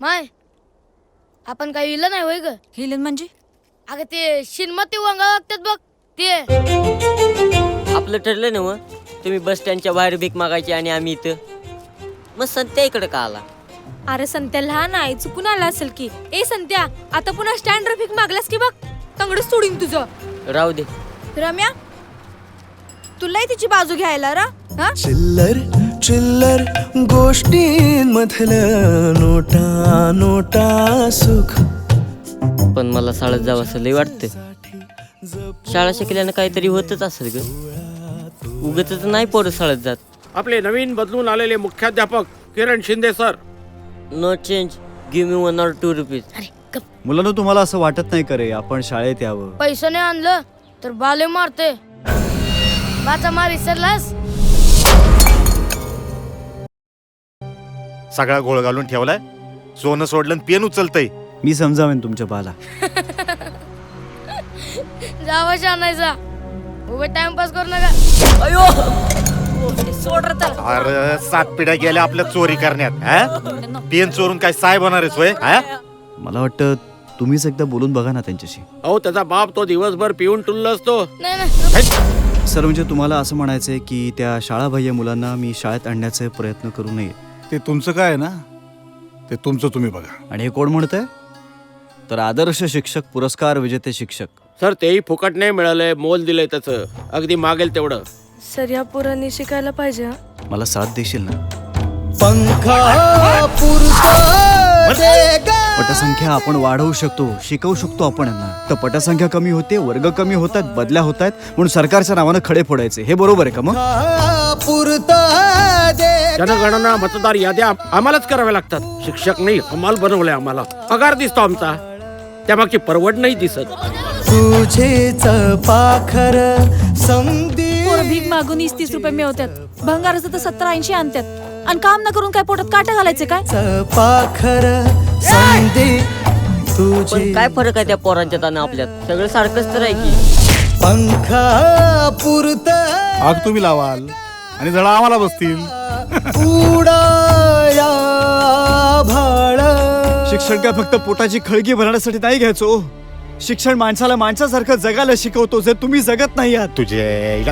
माय आपण काही इलं नाही होय ग? हिलन म्हणजे? अगं ते शिनमती वंगा वागतात बघ ते. आपलं ठरलं ना मग तुम्ही बस स्टँडच्या बाहेर भीक मागायची आणि आम्ही इथं. मग संत्या इकडे का आला? अरे संत्या लहान आहे. चुकून आला असेल की. ए संत्या आता पुन्हा स्टँड ट्रॅफिक मागलास की बघ? तंगड सोडीन तुझं. राहू दे. रम्या तुलाही तिची बाजू घ्यायला रा हा? चिल्लर. चिल्लर गोष्टींमधलं नोटा नोटा सुख. पण मला शाळेत जावं असं लय वाटतं शाळा शिकल्यानं काहीतरी होतच असेल ग. उगत नाही पोरं शाळेत जात. आपले नवीन बदलून आलेले मुख्याध्यापक Kiran Shinde sir. No change give me one or two rupees अरे गप. मुलांना तुम्हाला असं वाटत नाही करे आपण शाळेत यावं. पैसे नाही आणलं तर बाले मारते. बाचा मार विसरलास सगळा गोळ घालून ठेवलाय. सोनं सोडलं आणि पेन उचलतय. मी समजावेन तुमच्या बाला. जावा उभे टाइमपास करू नका. अयो! सोड रे त्याला. अरे सात पिढ्या गेल्या आपल्या चोरी करण्यात हा? पेन चोरून काय साहेब होणार आहेस होय? हा? मला वाटतं तुम्हीच एकदा बोलून बघा ना त्यांच्याशी. अहो त्याचा बाप तो दिवसभर पिऊन टुल्ल असतो. नाही नाही. सर म्हणजे तुम्हाला असं म्हणायचंय की त्या शाळाबाह्य मुलांना मी शाळेत आणण्याचे प्रयत्न करू नये. ते तुमचं काय आहे ना ते तुमचं तुम्ही बघा. आणि हे कोण म्हणतंय? तर आदर्श शिक्षक पुरस्कार विजेते शिक्षक. सर तेही फुकट नाही मिळालंय मोल दिलंय त्याचं. अगदी मागेल तेवढं. सर या पोरांनी शिकायला पाहिजे मला साथ देशील ना. पटसंख्या आपण वाढवू शकतो शिकवू शकतो आपण यांना. तर पटसंख्या कमी होते वर्ग कमी होतात बदल्या होत आहेत म्हणून सरकारच्या नावानं खडे फोडायचे. हे बरोबर आहे का मग? पंखा पुरता दे. जनगणना मतदार याद्या आम्हालाच कराव्या लागतात. शिक्षक नाही हमाल बनवलंय आम्हाला. पगार दिसतो आमचा. त्यामागची परवड नाही दिसत. तुझेच पाखर समधी पोरं भीक मागून वीस तीस रुपये मिळवतात भंगाराचं तर सत्तर ऐंशी आणतात आणि काम न करून काय पोटात काटा घालायचे काय? पाखर संधी तुझे पण काय फरक आहे त्या पोरांच्यात आणि आपल्यात? सगळं सारखंच तर आहे की. पंखा पुरता आग तुम्ही लावाल. आणि जरा आम्हाला बसतील. उडाया भाळ शिक्षण काय फक्त पोटाची खळगी भरण्यासाठी नाही घ्यायचो? शिक्षण माणसाला माणसासारखं जगायला शिकवतो जे तुम्ही जगत नाही आहात. तुझे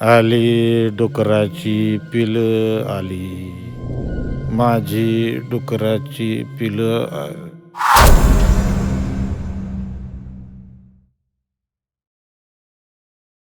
आली डुकराची पिल आली. माझी डुकराची पिल